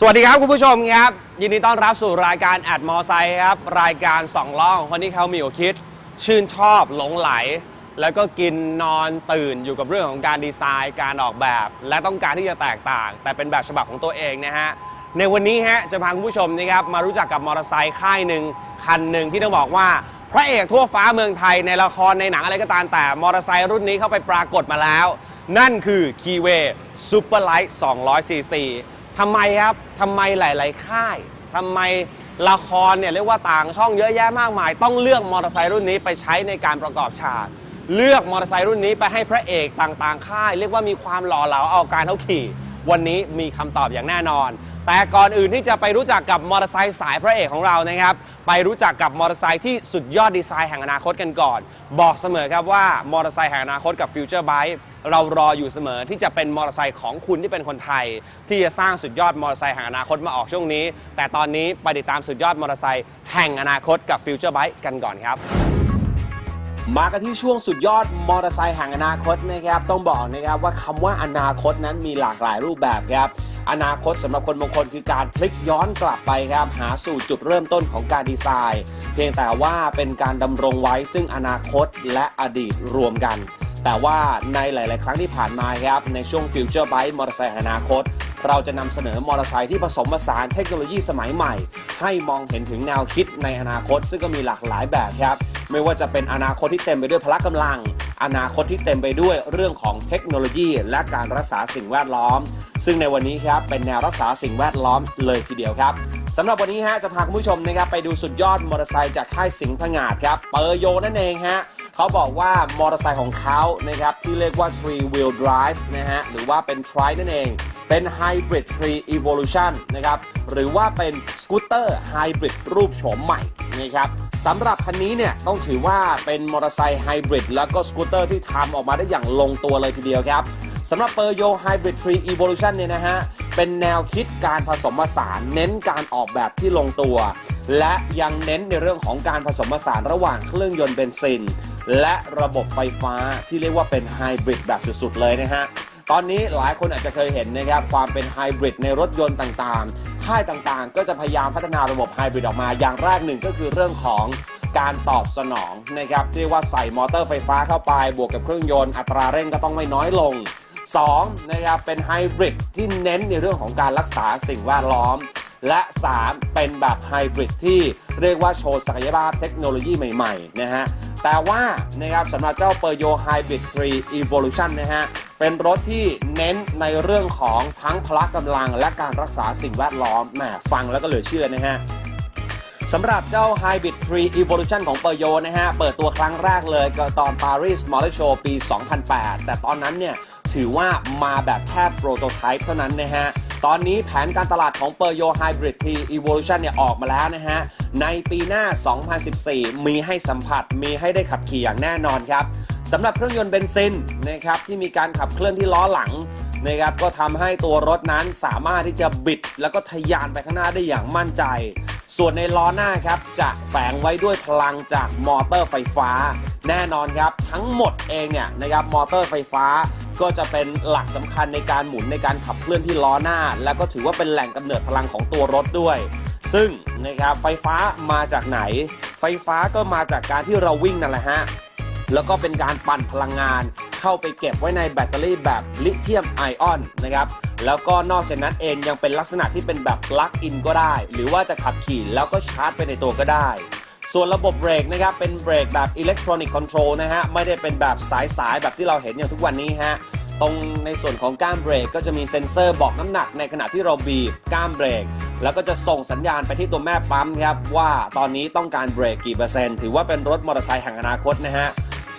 สวัสดีครับคุณผู้ชมครับ ยินดีต้อนรับสู่รายการแอดมอไซค์ครับ รายการสองล้องคนที่เขามีหัวคิด ชื่นชอบหลงไหล แล้วก็กินนอนตื่นอยู่กับเรื่องของการดีไซน์การออกแบบ และต้องการที่จะแตกต่าง แต่เป็นแบบฉบับของตัวเองนะฮะ ในวันนี้ฮะจะพาคุณผู้ชมนะครับมารู้จักกับมอเตอร์ไซค์ค่ายหนึ่งคันหนึ่งที่ต้องบอกว่า พระเอกทั่วฟ้าเมืองไทยในละครในหนังอะไรก็ตามแต่มอเตอร์ไซค์รุ่นนี้เข้าไปปรากฏมาแล้ว นั่นคือ Keyway Superlight 200cc ทำไมครับทำไมหลาย ๆ ค่ายทำไมละครเนี่ยเรียกว่าต่างช่องเยอะแยะมากมาย ต้องเลือกมอเตอร์ไซค์รุ่นนี้ไปใช้ในการประกอบฉากเลือกมอเตอร์ไซค์รุ่นนี้ไปให้พระเอกต่าง ๆ ค่าย เรียกว่ามีความหล่อเหลาเอาการเขาขี่ วันนี้มีคำตอบอย่างแน่นอน แต่ก่อนอื่นที่จะไปรู้จักกับมอเตอร์ไซค์สายพระเอกของเรานะครับ ไปรู้จักกับมอเตอร์ไซค์ที่สุดยอดดีไซน์แห่งอนาคตกันก่อน บอกเสมอครับว่ามอเตอร์ไซค์แห่งอนาคตกับฟิวเจอร์ไบค์เรารออยู่เสมอที่จะเป็นมอเตอร์ไซค์ของคุณที่เป็นคนไทย ที่จะสร้างสุดยอดมอเตอร์ไซค์แห่งอนาคตมาออกช่วงนี้ แต่ตอนนี้ไปติดตามสุดยอดมอเตอร์ไซค์แห่งอนาคตกับฟิวเจอร์ไบค์กันก่อนครับ มากันที่ช่วงสุดยอดมอเตอร์ไซค์แห่งอนาคตนะครับ ต้องบอกนะครับว่าคำว่าอนาคตนั้นมีหลากหลายรูปแบบครับ อนาคตสำหรับคนบางคนคือการพลิกย้อนกลับไปครับหาสู่จุดเริ่มต้นของการดีไซน์ เพียงแต่ว่าเป็นการดำรงไว้ซึ่งอนาคตและอดีตรวมกัน แต่ว่าในหลาย ๆ ครั้งที่ผ่านมาครับในช่วง Future Bike มอเตอร์ไซค์อนาคตเราจะนำเสนอมอเตอร์ไซค์ที่ผสมผสานเทคโนโลยีสมัยใหม่ ให้มองเห็นถึงแนวคิดในอนาคต ซึ่งก็มีหลากหลายแบบครับ ไม่ว่าจะเป็นอนาคตที่เต็มไปด้วยพละกำลัง อนาคตที่เต็มไปด้วยเรื่องของเทคโนโลยี และการรักษาสิ่งแวดล้อม ซึ่งในวันนี้ครับเป็นแนวรักษาสิ่งแวดล้อมเลยทีเดียวครับสำหรับวันนี้ฮะจะพาคุณผู้ชมนะครับไปดูสุดยอดมอเตอร์ไซค์จากค่ายสิงห์ผงาดครับเปอร์โยนั่นเองฮะเขาบอกว่ามอเตอร์ไซค์ของเขานะครับที่เรียกว่า three wheel drive นะฮะหรือว่าเป็น tri นั่นเอง เป็น hybrid tree evolution นะครับหรือว่าเป็นสกูตเตอร์ไฮบริดรูปโฉมใหม่นะครับ สำหรับคันนี้เนี่ยต้องถือว่าเป็นมอเตอร์ไซค์ไฮบริดแล้วก็สกูตเตอร์ที่ทำออกมาได้อย่างลงตัวเลยทีเดียวครับสำหรับเปอร์โย Hybrid Tree Evolution เนี่ยนะฮะ เป็นแนวคิดการผสมผสานเน้นการออกแบบที่ลงตัว และยังเน้นในเรื่องของการผสมผสานระหว่างเครื่องยนต์เบนซิน และระบบไฟฟ้าที่เรียกว่าเป็นไฮบริดแบบสุดๆเลยนะฮะตอนนี้หลายคนอาจจะเคยเห็นนะครับความเป็นไฮบริดในรถยนต์ต่างๆ ค่ายต่างๆ ก็จะพยายามพัฒนาระบบไฮบริดออกมา อย่างแรกหนึ่งก็คือเรื่องของการตอบสนองนะครับเรียกว่าใส่มอเตอร์ไฟฟ้าเข้าไป บวกกับเครื่องยนต์อัตราเร่งก็ต้องไม่น้อยลง 2. นะครับเป็นไฮบริดที่เน้นในเรื่องของการรักษาสิ่งแวดล้อม และ 3. เป็นแบบไฮบริดที่เรียกว่าโชว์ศักยภาพเทคโนโลยีใหม่ ๆ นะฮะ แต่ว่านะครับสำหรับเจ้า p e r y o Hybrid 3 Evolution นะฮะ เป็นรถที่เน้นในเรื่องของทั้งพละกำลังและการรักษาสิ่งแวดล้อมแหมฟังแล้วก็เหลือเชื่อนะฮะสำหรับเจ้า Hybrid 3 Evolution ของเปอร์โยนะฮะ เปิดตัวครั้งแรกเลยก็ตอน Paris Motor Show ปี 2008 แต่ตอนนั้นเนี่ย ถือว่ามาแบบแค่โปรโตไทป์เท่านั้นนะฮะ ตอนนี้แผนการตลาดของเปอร์โย Hybrid 3 Evolution เนี่ย ออกมาแล้วนะฮะ ในปีหน้า 2014 มีให้สัมผัสมีให้ได้ขับขี่อย่างแน่นอนครับ สำหรับเครื่องยนต์เบนซินนะครับที่มีการขับเคลื่อนที่ล้อหลังนะครับก็ทำให้ตัวรถนั้นสามารถที่จะบิด แล้วก็ทะยานไปข้างหน้าได้อย่างมั่นใจ ส่วนในล้อหน้าครับจะแฝงไว้ด้วยพลังจากมอเตอร์ไฟฟ้า แน่นอนครับทั้งหมดเองเนี่ยนะครับมอเตอร์ไฟฟ้าก็จะเป็นหลักสำคัญในการหมุนในการขับเคลื่อนที่ล้อหน้า แล้วก็ถือว่าเป็นแหล่งกำเนิดพลังของตัวรถด้วย ซึ่งนะครับไฟฟ้ามาจากไหน ไฟฟ้าก็มาจากการที่เราวิ่งนั่นแหละฮะ แล้วก็เป็นการปั่นพลังงาน เข้าไปเก็บไว้ในแบตเตอรี่แบบลิเธียมไอออนนะครับแล้วก็นอกจากนั้นเองยังเป็นลักษณะที่เป็นแบบปลั๊กอินก็ได้ หรือว่าจะขับขี่แล้วก็ชาร์จไปในตัวก็ได้ ส่วนระบบเบรกนะครับเป็นเบรกแบบอิเล็กทรอนิกส์คอนโทรลนะฮะไม่ได้เป็นแบบสายๆแบบที่เราเห็นอย่างทุกวันนี้ฮะตรงในส่วนของก้ามเบรกก็จะมีเซ็นเซอร์บอกน้ำหนักในขณะที่เราบีบก้ามเบรก แล้วก็จะส่งสัญญาณไปที่ตัวแม่ปั๊มครับว่าตอนนี้ต้องการเบรกกี่เปอร์เซ็นต์ถือว่าเป็นรถมอเตอร์ไซค์แห่งอนาคตนะฮะ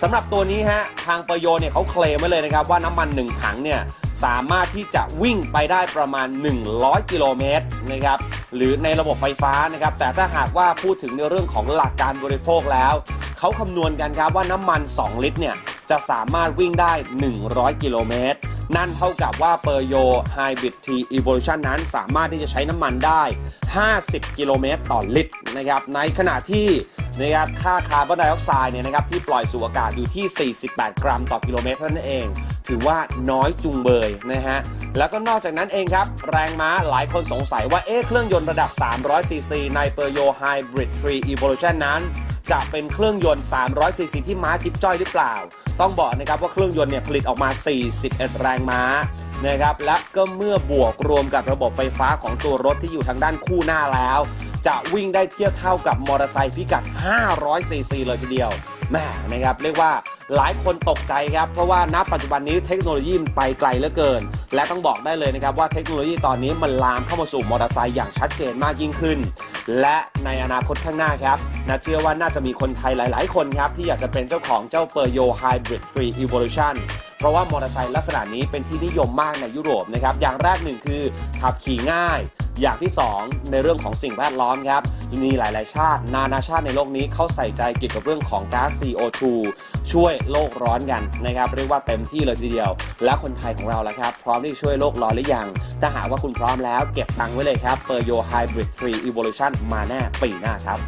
สำหรับตัวนี้ฮะทางปโยเนี่ยเขาเคลมไว้เลยนะครับ ว่าน้ำมัน 1 ถังเนี่ยสามารถที่จะวิ่งไปได้ประมาณ 100 กิโลเมตรนะครับหรือในระบบไฟฟ้านะครับ แต่ถ้าหากว่าพูดถึงในเรื่องของหลักการบริโภคแล้ว เขาคำนวณกันครับว่าน้ำมัน 2 ลิตรเนี่ยจะสามารถวิ่งได้ 100 กิโลเมตร นั่นเท่ากับว่าเปอร์โย Hybrid T Evolution นั้นสามารถที่จะใช้น้ำมันได้ 50 กิโลเมตรต่อลิตรนะครับ ในขณะที่ นะครับค่าคาร์บอนไดออกไซด์เนี่ยนะครับที่ปล่อยสู่อากาศอยู่ที่ 48 กรัมต่อกิโลเมตรนั้นเอง ถือว่าน้อยจุงเบยนะฮะแล้วก็นอกจากนั้นเองครับ แรงม้าหลายคนสงสัยว่าเอ๊ะเครื่องยนต์ระดับ 300 ซีซีใน p e r y o Hybrid 3 Evolution นั้นจะเป็นเครื่องยนต์ 300 ซีซีที่ม้าจิ๊บจ้อยหรือเปล่า ต้องบอกนะครับว่าเครื่องยนต์เนี่ยผลิตออกมา 41 แรงม้านะครับ และก็เมื่อบวกรวมกับระบบไฟฟ้าของตัวรถที่อยู่ทางด้านคู่หน้าแล้ว จะวิ่งได้เทียบเท่ากับมอเตอร์ไซค์พิกัด 500 ซีซีเลยทีเดียวแหม่นะครับเรียกว่าหลายคนตกใจครับ เพราะว่าณปัจจุบันนี้เทคโนโลยีมันไปไกลเหลือเกิน และต้องบอกได้เลยนะครับว่าเทคโนโลยีตอนนี้มันลามเข้ามาสู่มอเตอร์ไซค์อย่างชัดเจนมากยิ่งขึ้น และในอนาคตข้างหน้าครับนะเชื่อว่าน่าจะมีคนไทยหลาย ๆ คนครับ ที่อยากจะเป็นเจ้าของเจ้าเปอร์โย Hybrid 3 Evolution เพราะว่ามอเตอร์ไซค์ลักษณะนี้เป็นที่นิยมมากในยุโรปนะครับอย่างแรกหนึ่งคือขับขี่ง่าย อย่างที่ 2 ในเรื่องของสิ่งแวดล้อมครับ มีหลาย ๆ ชาติ นานาชาติในโลกนี้เขาใส่ใจเกี่ยวกับเรื่องของก๊าซ CO2 ช่วยโลกร้อนกันนะครับเรียกว่าเต็มที่เลยทีเดียว และคนไทยของเราล่ะครับ พร้อมที่จะช่วยโลกร้อนหรือยัง ถ้าหากว่าคุณพร้อมแล้วเก็บตังค์ไว้เลยครับเปอร์โยไฮบริดทรีอีโวลูชันมาแน่ปีหน้าครับ